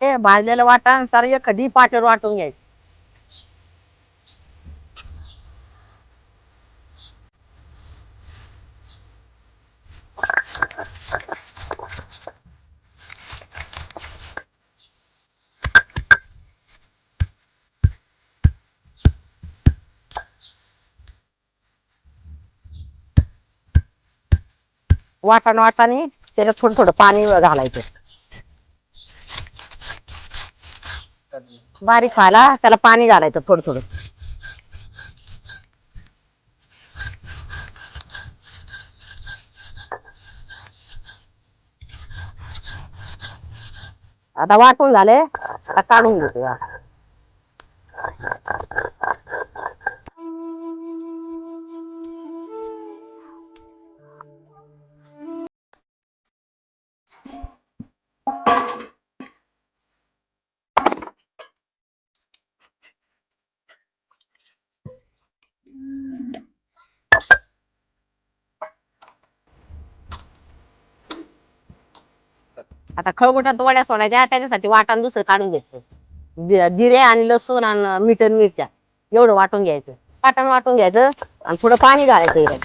हे भाजलेलं वाटण सारं एक कधी पाट्यावर वाटून घ्यायचं. वाटण वाटाने त्याच्यात थोडं थोडं पाणी घालायचं. बारीक व्हायला त्याला पाणी घालायचं थोडं थोडं. आता वाटून झाले आता काढून घेतो आता खळगोटात वड्या सोडायच्या त्याच्यासाठी वाटण दुसरं काढून घ्यायचं. जिरे आणि लसूण आणि मीठ मिरच्या एवढं वाटून घ्यायचं. वाटण वाटून घ्यायचं आणि थोडं पाणी घालायचं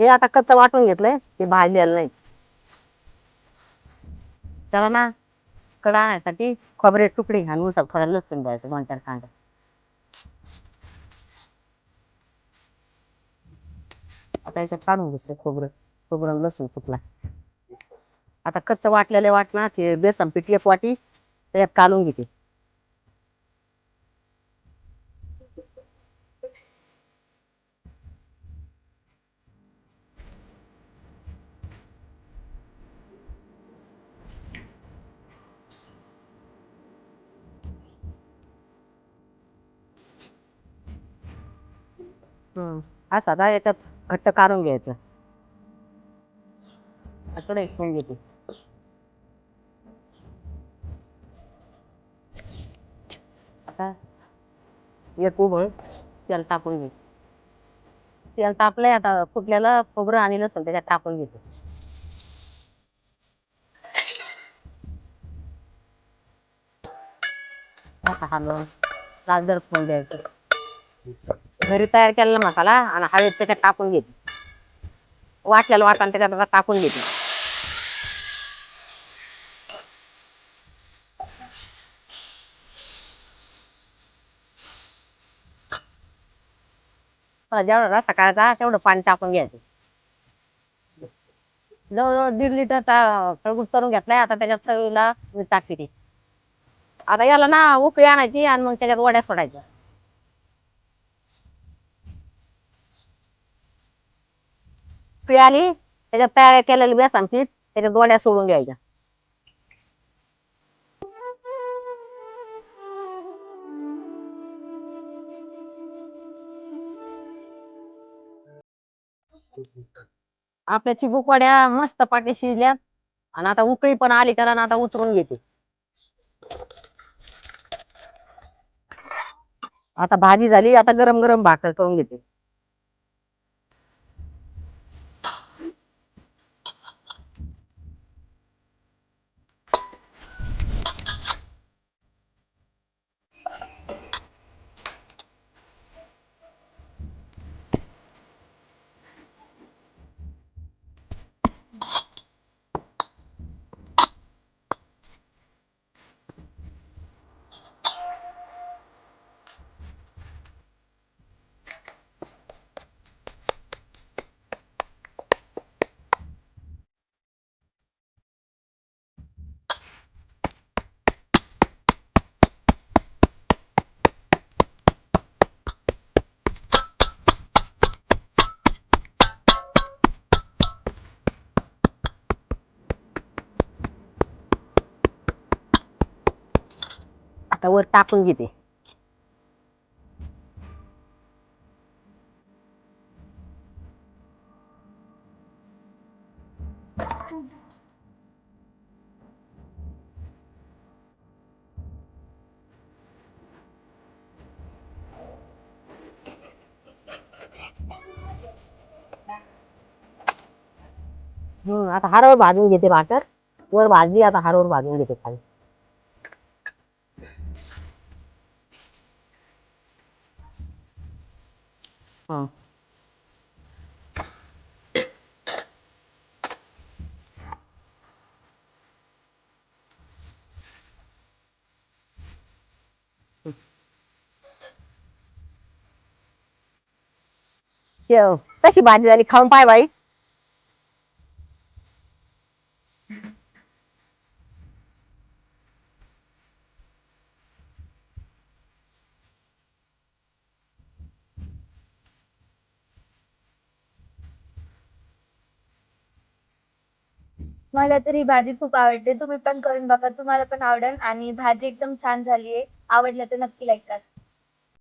हे आता कच्चं वाटून घेतलंय ते भाजलेलं नाही. त्याला ना कडा आणण्यासाठी खोबरे तुकडे आणि उसात थोडा लसूण द्यायचं दोन चार कांदा. आता याच्यात काढून घेतलं खोबरं खोबरं लसूण तुकला आता कच्च वाटलेले वाटणं ते बेसन पिठी एक वाटी त्याच्यात काढून घेते. असा आता याच्यात घट्ट काढून घ्यायचं. इकडे घेते. का एक उभं त्याला टाकून घे त्याला तापलंय आता. फुटलेलं खोबरं आणि लसूण त्याच्यात टाकून घेते. आता हलवून लाल फोन द्यायचं. घरी तयार केलेला मसाला आणि हळद त्याच्यात टाकून घेते. वाटल्याला वाटण त्याच्यात आता टाकून घेते. मला जेवढा रस्सा करायचा तेवढं पाणी टाकून घ्यायचं जवळजवळ दीड लिटर खळगूट करून घेतलाय आता त्याच्यात चवीला मी टाकते ती आता याला ना उकळी आणायची आणि मग त्याच्यात वड्या सोडायच्या उकळी आली त्याच्यात तयार केलेली बेसन पीठ त्याच्यात वड्या सोडून घ्यायच्या आपल्या चिबुकवाड्या मस्त पाटे शिजल्यात. आणि आता उकळी पण आली त्याला ना आता उतरून घेते. आता भाजी झाली आता गरम गरम भाकर करून घेते. आता वर टाकून घेते. हम्म आता हारवर भाजून घेते भाकर वर भाजली आता हारवर भाजून घेते खाली. हं. शेव. कशी भाजी झाली खाऊन पाय बाई मला तर ही भाजी खूप आवडते. तुम्ही पण करून बघा. तुम्हाला पण आवडेल आणि भाजी एकदम छान झाली आहे आवडलं तर नक्की लाईक करा.